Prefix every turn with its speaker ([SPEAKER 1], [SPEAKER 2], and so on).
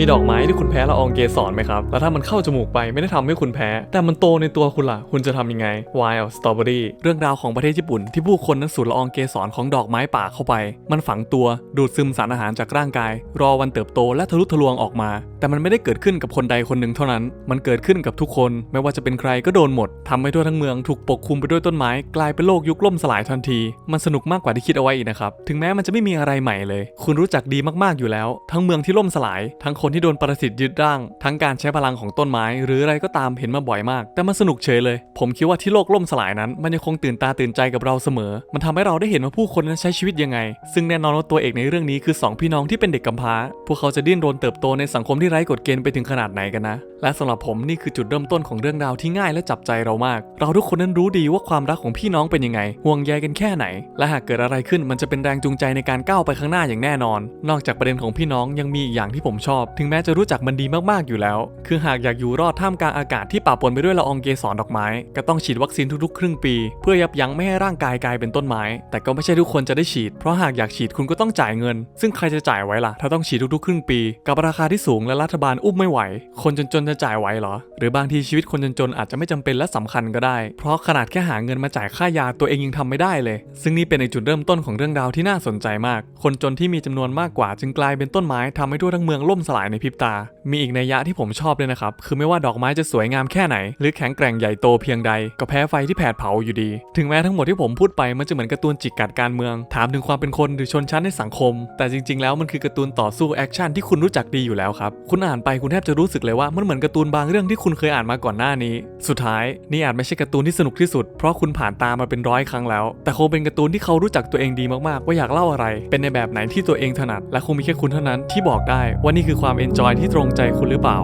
[SPEAKER 1] มีดอกไม้ที่คุณแพ้ละอองเกสรไหมครับ แล้วถ้ามันเข้าจมูกไปไม่ได้ทำให้คุณแพ้ แต่มันโตในตัวคุณล่ะ คุณจะทำยังไง Wild Strawberry เรื่องราวของประเทศญี่ปุ่น ที่ผู้คนนั้นสูดละอองเกสรของดอกไม้ป่าเข้าไป มันฝังตัวดูดซึมสารอาหารจากร่างกาย รอวันเติบโตและทะลุทะลวงออกมา แต่มันไม่ได้เกิดขึ้นกับคนใดคนหนึ่งเท่านั้น มันเกิดขึ้นกับทุกคน ไม่ว่าจะเป็นใครก็โดนหมดทำให้ทั่วทั้งเมืองถูกปกคลุมไปด้วยต้นไม้กลายเป็นโลกยุคล่มสลายทันที มันสนุกมากกว่าที่คิดเอาไว้อีกนะครับถึงแม้มันจะไม่มีอะไรใหม่เลย คุณรู้จักดีมากๆอยู่แล้ว ทั้งเมืองที่ล่มสลายทั้งคนที่โดนปรสิตยึดร่าง ทั้งการใช้พลังของต้นไม้ หรืออะไรก็ตามเห็นมาบ่อยมาก แต่มันสนุกเฉยเลย ผมคิดว่าที่โลกล่มสลายนั้น มันยังคงตื่นตาตื่นใจกับเราเสมอ มันทำให้เราได้เห็นว่าผู้คนนั้นใช้ชีวิตยังไง ซึ่งแน่นอนว่าตัวเอกในเรื่องนี้คือสองพี่น้องที่เป็นเด็กกำพร้า พวกเขาจะดิ้นรนเติบโตในสังคมที่ไร้กฎเกณฑ์ไปถึงขนาดไหนกันนะ และสำหรับผมนี่คือจุดเริ่มต้นของเรื่องราวที่ง่ายและจับใจเรามาก เราทุกคนนั้นรู้ดีว่าความรักของพี่น้องเป็นยังไง ห่วงใยกันแค่ไหน และหากเกิดอะไรขึ้นมันจะเป็นแรงจูงใจในการก้าวไปข้างหน้าอย่างแน่นอน นอกจากประเด็นของพี่น้องยังมีอีกอย่างที่ผมชอบถึงแม้จะรู้จักมันดีมากๆอยู่แล้ว คือหากอยากอยู่รอดท่ามกลางอากาศที่ป่าปนไปด้วยละอองเกสรดอกไม้ ก็ต้องฉีดวัคซีนทุกๆ ครึ่งปี เพื่อยับยั้งไม่ให้ร่างกายกลายเป็นต้นไม้ แต่ก็ไม่ใช่ทุกคนจะได้ฉีด เพราะหากอยากฉีดคุณก็ต้องจ่ายเงิน ซึ่งใครจะจ่ายไว้ล่ะ ถ้าต้องฉีดทุกๆ ครึ่งปี กับราคาที่สูงและรัฐบาลอุ้มไม่ไหว คนจนๆจะจ่ายไหวเหรอ หรือบางทีชีวิตคนจนๆอาจจะไม่จำเป็นและสำคัญก็ได้ เพราะขนาดแค่หาเงินมาจ่ายค่ายาตัวเองยังทำไม่ได้เลย ซึ่งนี่เป็นในจุดเริ่มต้นของเรื่องราวที่น่าสนใจมาก คนจนที่มีจำนวนมากกว่าจึงกลายเป็นต้นไม้ทำให้ทั่วทั้งเมืองล่มสลายในพริบตา มีอีกนัยยะที่ผมชอบด้วยนะครับ คือไม่ว่าดอกไม้จะสวยงามแค่ไหน หรือแข็งแกร่งใหญ่โตเพียงใด ก็แพ้ไฟที่แผดเผาอยู่ดี ถึงแม้ทั้งหมดที่ผมพูดไปมันจะเหมือนการ์ตูนจิกกัดการเมือง ถามถึงความเป็นคนหรือชนชั้นในสังคม แต่จริง ๆ แล้วมันคือการ์ตูนต่อสู้แอคชั่นที่คุณรู้จักดีอยู่แล้วครับ คุณอ่านไปคุณแทบจะรู้สึกเลยว่ามันเหมือนการ์ตูนบางเรื่องที่คุณเคยอ่านมาก่อนหน้านี้ สุดท้ายนี่อาจไม่ใช่การ์ตูนที่สนุกที่สุด เพราะคุณผ่านตามาเป็นร้อยครั้งแล้ว แต่คงเป็นการ์ตูนที่เขารู้จักตัวเองดีมากๆ ว่าอยากเล่าอะไร เป็นในแบบไหนที่ตัวเองถนัด และคงมีแค่คุณเท่านั้นที่บอกได้ว่านี่คือความเอนจอยที่ตรงใจคุณหรือเปล่า